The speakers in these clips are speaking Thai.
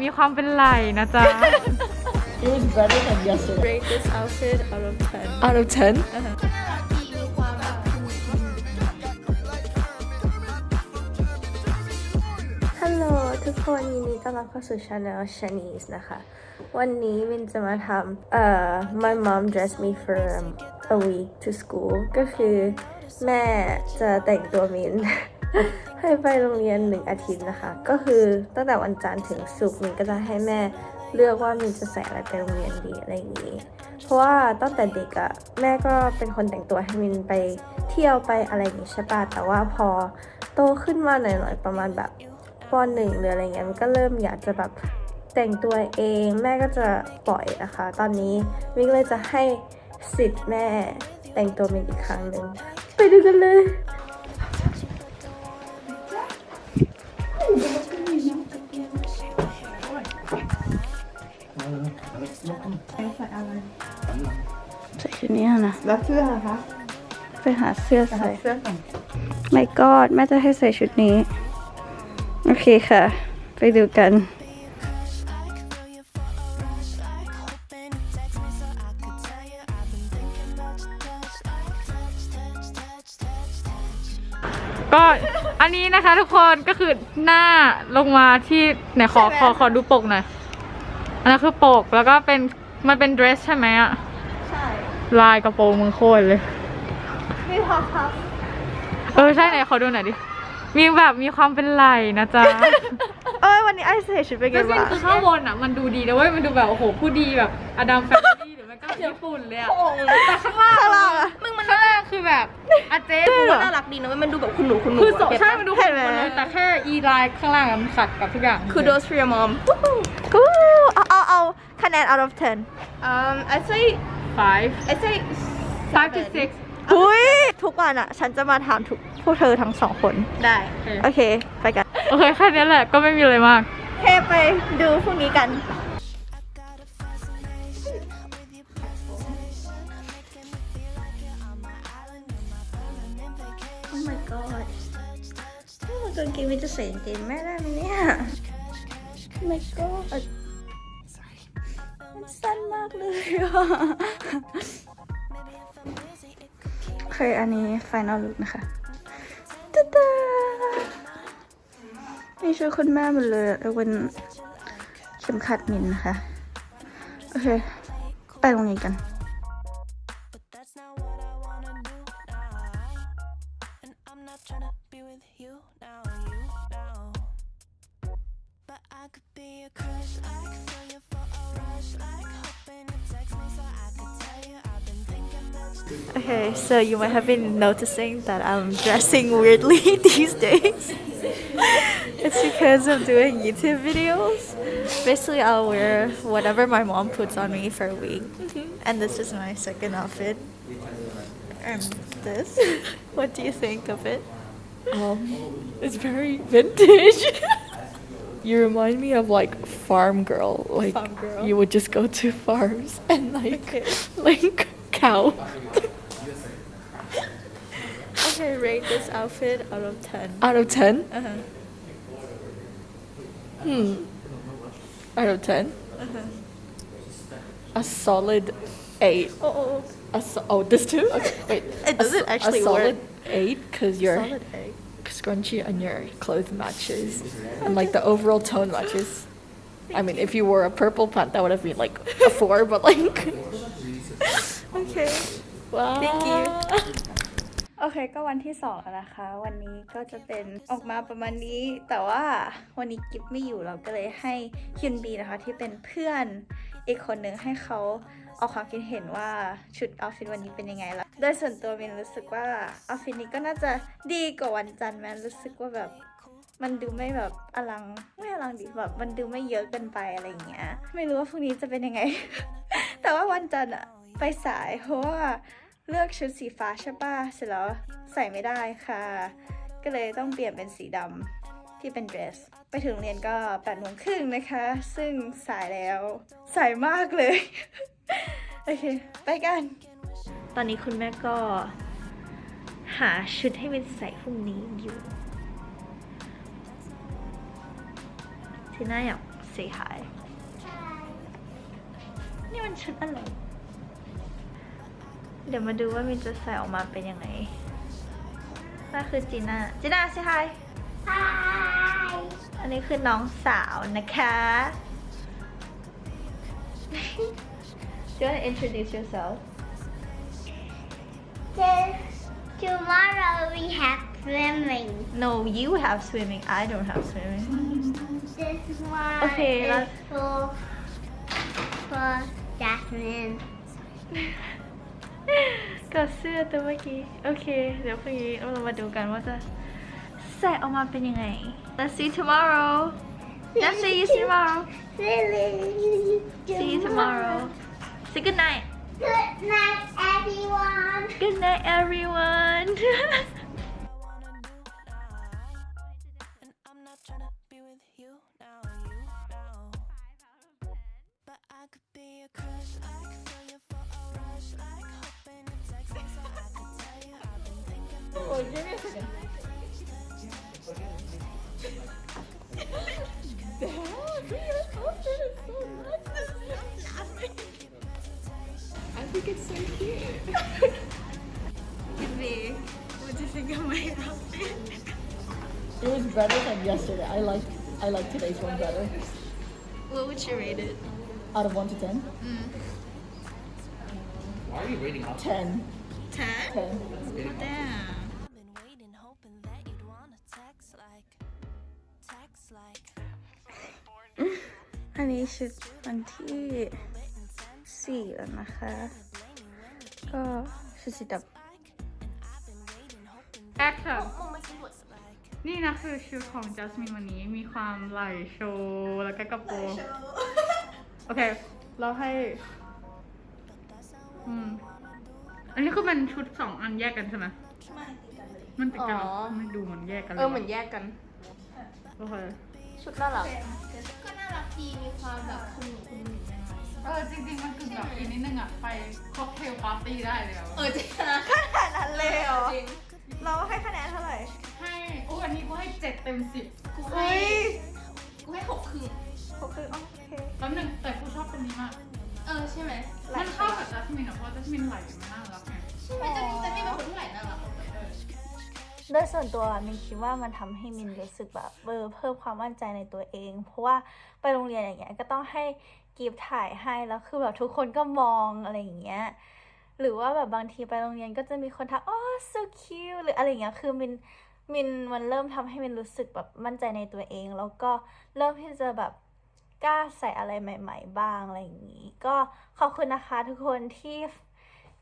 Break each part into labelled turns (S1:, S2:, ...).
S1: มีความเป็นไหลนะจ๊ะ
S2: It was better than yesterday.
S3: Rate this outfit out of 10.
S2: Out of 10?
S3: Hello ทุกคนยินดีต้อนรับเข้าสู่ Channel Shanice นะคะ วันนี้มินจะมาทำเอ่อ my mom dressed me for a week to school ก็คือแม่จะแต่งตัวมิน ให้ไปโรงเรียนหนึ่งอาทิตย์นะคะ ก็คือตั้งแต่วันจันทร์ถึงศุกร์มินก็จะให้แม่เลือกว่ามินจะใส่อะไรไปโรงเรียนดีอะไรอย่างนี้ เพราะว่าตั้งแต่เด็กอะแม่ก็เป็นคนแต่งตัวให้มินไปเที่ยวไปอะไรอย่างนี้ใช่ปะแต่ว่าพอโตขึ้นมาหน่อยๆประมาณแบบปหนึ่งหรืออะไรเงี้ยมันก็เริ่มอยากจะแบบแต่งตัวเองแม่ก็จะปล่อยนะคะ ตอนนี้มินก็เลยจะให้สิทธิ์แม่แต่งตัวมินอีกครั้งหนึ่งไปดูกันเลย ใส่ชุดนี้นะ
S2: แล้วเสื้อคะ
S3: ไปหาเสื้อใส่
S2: เสื้อก่อน
S3: ไม่กอดแม่จะให้ใส่ชุดนี้ โอเคค่ะ ไปดูกัน
S1: ก็อันนี้นะคะทุกคนก็คือหน้าลงมาที่ไหนขอขอขอดูปกหน่อย อันนั้นคือปกแล้วก็เป็นมันเป็นเดรสใช่ไหมอะ
S3: ใช่
S1: ลายกระโปรงมึงโคตรเลย
S3: ไม่พอครับ
S1: เออใช่ไหนขอดูหน่อยดิ มีแบบมีความเป็นไหลนะจ๊ะ
S3: เอ้ยวันนี้ไอใส่ชุดเป็นไง
S1: แล้วสิ่ง
S3: บ้าง
S1: คือข้างบนอะ มันดูดีนะเว้ยมันดูแบบโอ้โหผู้ดีแบบอดัมแฟมิลี่หรือมันก็ญี่ปุ่นเลยอะแต่ข้างล่าง
S3: ข้างล่างอะ
S1: มึงมันข้างล่างคือแบบอาเจ๊
S3: จริงเหรอ
S1: น่า
S3: น่า
S1: รั
S3: รั
S1: ก
S3: กดีนะเว้ยมันดูแบบคุณหนูคุณหนู
S1: คือสะใช่มันดู
S3: เห็
S1: เห็
S3: น
S1: น
S3: ไหม
S1: เลยแต่แค่อีไลน์ข้างล่างอะมันขัดกับทุกอย่าง
S3: คือ those for your mom กูเอาเอา เอาคะแนน out of 10
S4: Um, I'd say
S1: five
S4: I'd say
S1: five to six
S3: หุยทุกวันอะฉันจะมาถามทุกพวกเธอทั้งสองคน
S4: ได้
S3: โอเค ไปกัน
S1: โอเคแค่นี้แหละก็ไม่มีอะไรมาก
S3: โอเคไปดูพรุ่งนี้กัน Oh my god นี่มันกางเกงวิจะใส่กางเกงแม่ได้ไหมเนี่ย Oh my god มัน สั้นมากเลยเคยอันนี้ final look นะคะตาตามีชุดคุณแม่หมดเลยแล้วเป็นเข็มขัดมินนะคะ โอเค ไปโรงเรียกัน
S5: I could be a crush, I could
S3: Okay, so you might have been noticing that I'm dressing weirdly these days. it's because I'm doing YouTube videos. Basically, I'll wear whatever my mom puts on me for a week. And this is my second outfit. And this. what do you think of it?
S2: Um, it's very vintage. you remind me of like farm girl. Like
S3: Farm girl.
S2: you would just go to farms and like like cow.
S3: Okay, rate this outfit out of 10.
S2: Out of 10?
S3: Uh-huh.
S2: Hmm. Out of 10? Uh huh. A solid 8.
S3: Oh, oh,
S2: A so- oh, this too? Okay, wait.
S3: It doesn't
S2: so-
S3: actually
S2: A solid
S3: work.
S2: 8 because your
S3: solid egg.
S2: Scrunchie and your clothes matches. And like the overall tone matches. I mean, if you wore a purple pant, that would have been like a 4, but like.
S3: Okay.
S2: Wow.
S3: Thank you. โอเค ก็วันที่สองแล้วนะคะ วันนี้ก็จะเป็นออกมาประมาณนี้ แต่ว่าวันนี้กิฟไม่อยู่เราก็เลยให้คินบีนะคะ ที่เป็นเพื่อนอีกคนหนึ่งให้เขาเอาความคิดเห็นว่าชุดออฟฟิศวันนี้เป็นยังไงล่ะ โดยส่วนตัวมินรู้สึกว่าออฟฟิศนี้ก็น่าจะดีกว่าวันจันทร์แมนรู้สึกว่าแบบมันดูไม่แบบอลังไม่อลังดีแบบมันดูไม่เยอะเกินไปอะไรอย่างเงี้ยไม่รู้ว่าพรุ่งนี้จะเป็นยังไง แต่ว่าวันจันทร์อะไปสายเพราะว่าเลือกชุดสีฟ้าใช่ป่ะเสร็จแล้วใส่ไม่ได้ค่ะ ก็เลยต้องเปลี่ยนเป็นสีดำที่เป็นเดรส ไปถึงโรงเรียนก็แปดโมงครึ่งนะคะ ซึ่งสายแล้ว สายมากเลย โอเค ไปกัน ตอนนี้คุณแม่ก็หาชุดให้เป็นใส่พรุ่งนี้อยู่ที่น่าอยาก say hi นี่มันชุดอะไร เดี๋ยวมาดูว่ามินจะใส่ออกมาเป็นยังไงนั่นคือจีน่า จีน่า say hi hi อันนี้คือน้องสาวนะคะ Do you want to introduce yourself?
S4: This tomorrow we have swimming.
S3: No, you have swimming. I don't have swimming.
S4: This one
S3: Okay,
S4: is
S3: let's-
S4: for for Jasmine.
S3: กับเสื้อตัวเมื่อกี้ โอเค เดี๋ยวพรุ่งนี้เรามาดูกันว่าจะใส่ออกมาเป็นยังไง Let's see tomorrow Let's see you tomorrow
S4: Really?
S3: See you tomorrow Say good night
S4: Good night, everyone.
S3: Good night everyone
S2: oh, It was better than yesterday. I like I like today's one better.
S3: What would you rate it?
S2: Out of one to ten?
S6: Why are you rating up?
S2: Ten.
S3: 10?
S2: Ten.
S3: Damn
S5: I've been waiting, hoping that you'd wanna text like, text like.
S3: อันนี้ชุดวันที่สี่แล้วนะคะ ก็ชุดสีดำ
S1: แอคชั่ นนี่นะคือชุดของจัสมินวันนี้มีความไหล่โชว์แล้วก็กระโปรงโอเค เราให้ อืม อันนี้คือเป็นชุดสองอันแยกกันใช่ไหมมันติดกันเหรอ
S2: อ๋อ
S1: มันดูเหมือนแยกกันลย
S2: เออเหมือนแยกกัน
S1: โอเค
S2: ชุดน่ารัก
S1: เออจริงๆมันคือแบบอีกนิดนึงอะไปค็อกเทลปาร์ตี้ได้เลยอะ
S2: เออจริงนะ
S3: ขนาดนั้นเลยเหรอเราให้คะแนนเท่าไหร่
S1: ให้ โอ้อันนี้กูให้เจ็ดเต็มสิบ
S3: อุ้ย
S7: กูให้หกครึ่ง
S3: หกคือโอเค
S1: แป๊บนึงแต่กูชอบเป็นนี้มาก
S7: เออใช่ไหม
S1: มันเข้ากับจัสมินอะเพราะจัสมินไหล่มันน่ารักไง
S7: ใช่ไหมจะมีจะมีเป็นคนที่ไหนน่ารัก
S3: โดยส่วนตัวมินคิดว่ามันทำให้มินรู้สึกแบบเออเพิ่มความมั่นใจในตัวเอง เพราะว่าไปโรงเรียนอย่างเงี้ยก็ต้องให้กีฟถ่ายให้แล้วคือแบบทุกคนก็มองอะไรอย่างเงี้ยหรือว่าแบบบางทีไปโรงเรียนก็จะมีคนทักอ๋อ so cute หรืออะไรอย่างเงี้ยคือมิน มินมันเริ่มทำให้มินรู้สึกแบบมั่นใจในตัวเอง แล้วก็เริ่มที่จะแบบกล้าใส่อะไรใหม่ ๆ บ้างอะไรอย่างงี้ ก็ขอบคุณนะคะทุกคนที่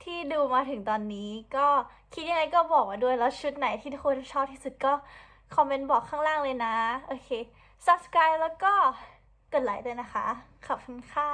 S3: ที่ดูมาถึงตอนนี้ก็คิดยังไงก็บอกมาด้วยแล้วชุดไหนที่ทุกคนชอบที่สุดก็คอมเมนต์บอกข้างล่างเลยนะ โอเค subscribe แล้วก็กดไลค์ด้วยนะคะ ขอบคุณค่ะ